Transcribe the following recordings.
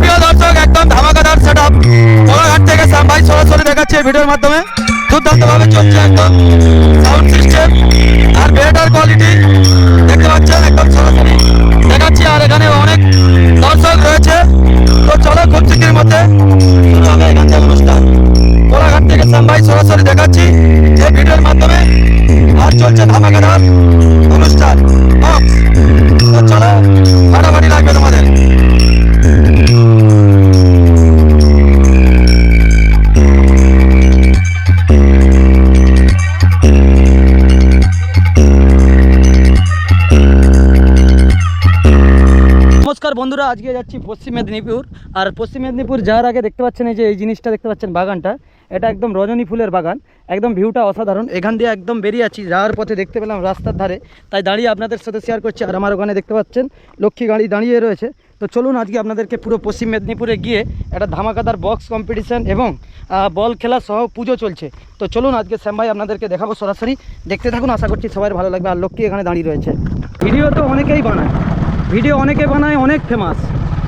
প্রিয় দর্শক, একদম ধামাকাদার সেট আপ কোলাঘাট থেকে শ্যাম সরাসরি দেখাচ্ছে ভিডিওর মাধ্যমে। দুর্দান্ত ভাবে চলছে একদম সাউন্ড সিস্টেম আর বেটার কোয়ালিটি বন্ধুরা, আজকে যাচ্ছি পশ্চিম মেদিনীপুর। আর পশ্চিম মেদিনীপুর যাওয়ার আগে দেখতে পাচ্ছেন এই যে এই জিনিসটা, দেখতে পাচ্ছেন বাগানটা। এটা একদম রজনী ফুলের বাগান, একদম ভিউটা অসাধারণ। এখান দিয়ে একদম বেরিয়ে আছি, যাওয়ার পথে দেখতে পেলাম রাস্তার ধারে। তাই দাঁড়িয়ে আপনাদের সাথে শেয়ার করছি। আর আমার ওখানে দেখতে পাচ্ছেন লক্ষ্মী গাড়ি দাঁড়িয়ে রয়েছে। তো চলুন আজকে আপনাদেরকে পুরো পশ্চিম মেদিনীপুরে গিয়ে একটা ধামাকাদার বক্স কম্পিটিশন এবং বল খেলা সহ পুজো চলছে। তো চলুন আজকে শ্যাম ভাই আপনাদেরকে দেখাবো সরাসরি। দেখতে থাকুন, আশা করছি সবাই ভালো লাগবে। আর লক্ষ্মী এখানে দাঁড়িয়ে রয়েছে। ভিডিও তো অনেকেই বানায়। ভিডিও অনেকে বানায়, অনেক ফেমাস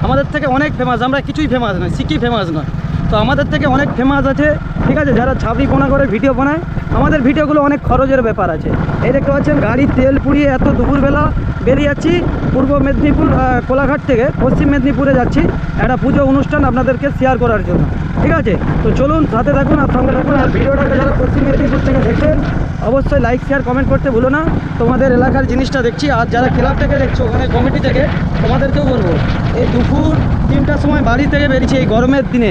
আমাদের থেকে অনেক ফেমাস আমরা কিছুই ফেমাস নয় সিকি ফেমাস নয় তো আমাদের থেকে অনেক ফেমাস আছে, ঠিক আছে? যারা ছাবড়ি কোনা করে ভিডিও বানায়, আমাদের ভিডিওগুলো অনেক খরচের ব্যাপার আছে। এই দেখতে পাচ্ছেন গাড়ির তেল পুড়িয়ে এত দুপুরবেলা বেরিয়ে যাচ্ছি, পূর্ব মেদিনীপুর কোলাঘাট থেকে, পশ্চিম মেদিনীপুরে যাচ্ছি, একটা পুজো অনুষ্ঠান আপনাদেরকে শেয়ার করার জন্য, ঠিক আছে? তো চলুন, সাথে থাকুন আর সঙ্গে থাকুন আর ভিডিওটাকে যারা পশ্চিম মেদিনীপুর থেকে দেখছেন অবশ্যই লাইক শেয়ার কমেন্ট করতে ভুলো না। তোমাদের এলাকার জিনিসটা দেখছি। আর যারা ক্লাব থেকে দেখছ, ওখানে কমিটি থেকে, তোমাদেরকেও বলব, এই দুপুর তিনটার সময় বাড়ি থেকে বেরিয়েছি এই গরমের দিনে।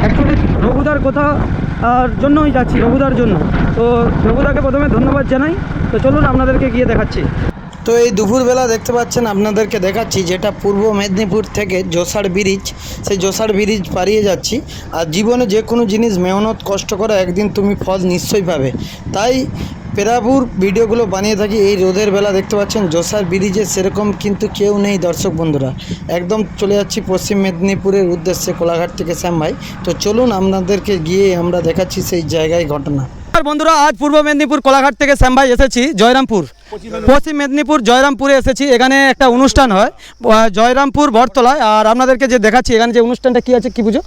অ্যাকচুয়ালি রঘুদার কথা জন্যই যাচ্ছি, রঘুদার জন্য। তো রঘুদাকে প্রথমে ধন্যবাদ জানাই। তো চলুন, আপনাদেরকে গিয়ে দেখাচ্ছি। তো এই দুপুরবেলা দেখতে পাচ্ছেন, আপনাদেরকে দেখাচ্ছি যেটা পূর্ব মেদিনীপুর থেকে জোসার ব্রিজ, সেই জোসার ব্রিজ পাড়িয়ে যাচ্ছি। আর জীবনে যে কোনো জিনিস মেহনত, কষ্ট করে একদিন তুমি ফল নিশ্চয়ই পাবে। তাই পেরাপুর ভিডিওগুলো বানিয়ে থাকি এই রোদের বেলা। দেখতে পাচ্ছেন জোসার ব্রিজে সেরকম কিন্তু কেউ নেই দর্শক বন্ধুরা। একদম চলে যাচ্ছি পশ্চিম মেদিনীপুরের উদ্দেশ্যে কোলাঘাট থেকে শ্যাম ভাই। তো চলুন আপনাদেরকে গিয়ে আমরা দেখাচ্ছি সেই জায়গায় ঘটনা। বন্ধুরা, আজ পূর্ব মেদিনীপুর কোলাঘাট থেকে শ্যাম ভাই এসেছি, জয়রামপুর। পশ্চিম মেদিনীপুর জয়রামপুরে এসেছি। এখানে একটা অনুষ্ঠান হয়। জয়রামপুর বটতলায়। আর আপনাদেরকে যে দেখাচ্ছি এখানে যে অনুষ্ঠানটা কি আছে কি পুজো?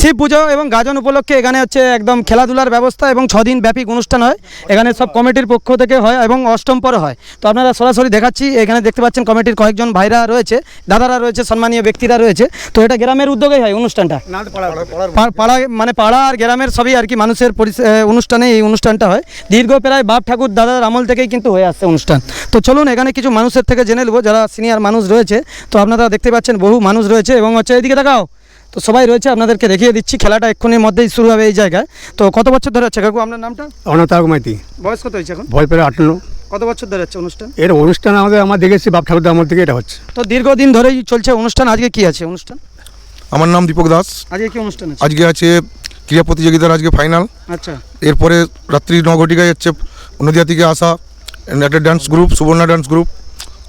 শিব পুজো এবং গাজন উপলক্ষে এখানে হচ্ছে একদম খেলাধুলার ব্যবস্থা এবং ছদিন ব্যাপী অনুষ্ঠান হয়। এখানে সব কমিটির পক্ষ থেকে হয় এবং অষ্টম পরে হয়। তো আপনারা সরাসরি দেখাচ্ছি। এখানে দেখতে পাচ্ছেন কমিটির কয়েকজন ভাইরা রয়েছে দাদারা রয়েছে সম্মানীয় ব্যক্তিরা রয়েছে। তো এটা গ্রামের উদ্যোগেই হয় অনুষ্ঠানটা। পাড়া মানে পাড়া আর গ্রামের সবই আর কি মানুষের অনুষ্ঠানে এই অনুষ্ঠানটা হয়। দীর্ঘ প্রায় বাপ ঠাকুর দাদার আমল থেকেই কিন্তু হয়ে আসছে অনুষ্ঠান। তো চলুন এখানে কিছু মানুষের থেকে জেনে নেব যারা সিনিয়র মানুষ রয়েছে। তো আপনারা দেখতে পাচ্ছেন বহু মানুষ রয়েছে এবং হচ্ছে এদিকে দেখাও। তো সবাই রয়েছে আপনাদেরকে দেখিয়ে দিচ্ছি খেলাটা এক্ষুনির মধ্যেই শুরু হবে এই জায়গায়। তো কত বছর ধরে হচ্ছে কাকু আপনার নামটা? অনতাগ মাইতি। বয়স কত হয়েছে এখন? ভয় পেলে আটান্ন। কত বছর ধরে হচ্ছে অনুষ্ঠান? এর অনুষ্ঠান আমাদের আমার দেখেছি বাপ ঠাকুরদার আমল থেকে এটা হচ্ছে। তো দীর্ঘদিন ধরেই চলছে অনুষ্ঠান আজকে কি আছে অনুষ্ঠান? আমার নাম দীপক দাস। আজকে কি অনুষ্ঠান আছে? আজকে আছে ক্রীড়া প্রতিযোগিতার আজকে ফাইনাল আচ্ছা। এরপরে রাত্রি ন ঘটিকায় হচ্ছে নদিয়া থেকে আসা একটা dance group Subarna dance group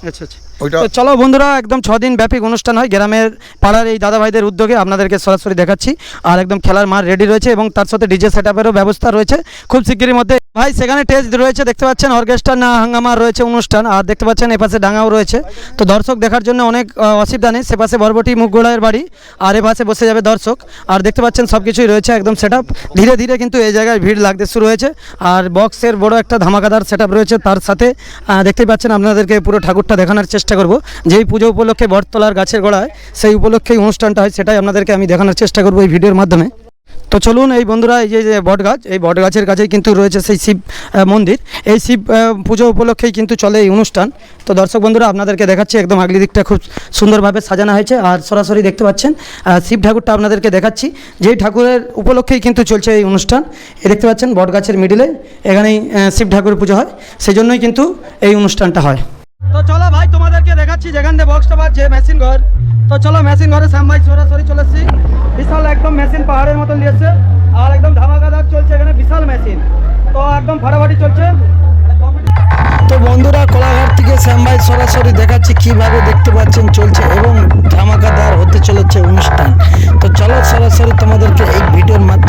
আচ্ছা আচ্ছা। ওইটা চলো বন্ধুরা, একদম ছদিন ব্যাপী অনুষ্ঠান হয়। গ্রামের পাড়ার এই দাদা ভাইদের উদ্যোগে আপনাদেরকে সরাসরি দেখাচ্ছি। আর একদম খেলার মাঠ রেডি রয়েছে এবং তার সাথে ডিজে সেট ব্যবস্থা রয়েছে। খুব শিগগিরই মধ্যে ভাই, সেখানে টেস্ট রয়েছে, দেখতে পাচ্ছেন অর্কেস্ট্রা না হাঙ্গামা রয়েছে অনুষ্ঠান। আর দেখতে পাচ্ছেন এপাশে ডাঙাও রয়েছে। তো দর্শক দেখার জন্য অনেক অসুবিধা নেই। সেপাশে বরবটি মুখগোড়ায়ের বাড়ি। আর এপাশে বসে যাবে দর্শক। আর দেখতে পাচ্ছেন সব কিছুই রয়েছে একদম সেট ধীরে ধীরে কিন্তু এই জায়গায় ভিড় লাগতে শুরু হয়েছে। আর বক্সের বড় একটা ধামাকাদার সেট রয়েছে তার সাথে। দেখতে পাচ্ছেন আপনাদেরকে পুরো ঠাকুরটা দেখানোর চেষ্টা করব যেই পুজো উপলক্ষে বটতলার গাছের গোড়ায় সেই উপলক্ষেই অনুষ্ঠানটা হয়, সেটাই আপনাদেরকে আমি দেখানোর চেষ্টা করব এই ভিডিওর মাধ্যমে। তো চলুন এই বন্ধুরা, এই যে বট গাছ, এই বট গাছের কাছেই কিন্তু রয়েছে সেই শিব মন্দির। এই শিব পুজো উপলক্ষেই কিন্তু চলে এই অনুষ্ঠান। তো দর্শক বন্ধুরা, আপনাদেরকে দেখাচ্ছি একদম আগলি দিকটা খুব সুন্দরভাবে সাজানো হয়েছে। আর সরাসরি দেখতে পাচ্ছেন শিব ঠাকুরটা আপনাদেরকে দেখাচ্ছি, যেই ঠাকুরের উপলক্ষেই কিন্তু চলছে এই অনুষ্ঠান। এ দেখতে পাচ্ছেন, বট গাছের মিডিলে এখানেই শিব ঠাকুরের পুজো হয় সেই জন্যই কিন্তু এই অনুষ্ঠানটা হয়। তো চলো তোমাদেরকে দেখাচ্ছি, যেখান থেকে বক্সটা বাজছে মেশিন ঘর। তো চলো মেশিন ঘরে শ্যাম সরাসরি চলে এসেছি। বিশাল একদম মেশিন পাহাড়ের মতন দিয়েছে, আর একদম ধামাকাদার চলছে এখানে, বিশাল মেশিন তো একদম ফাটাফাটি চলছে। তো বন্ধুরা, কোলাঘাট থেকে শ্যাম ভাই সরাসরি দেখাচ্ছি কীভাবে দেখতে পাচ্ছেন চলছে এবং ধামাকাদার হতে চলেছে অনুষ্ঠান। তো চলো, সরাসরি তোমাদেরকে এই ভিডিওর মাধ্যমে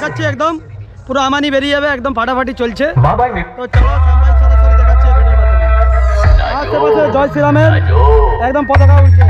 দেখাচ্ছি একদম। পুরো আমানি বেরিয়ে যাবে একদম ফাটাফাটি চলছে। তো চলো সরাসরি দেখাচ্ছি আশেপাশে জয় শ্রীরামের একদম পতাকা উঠছে।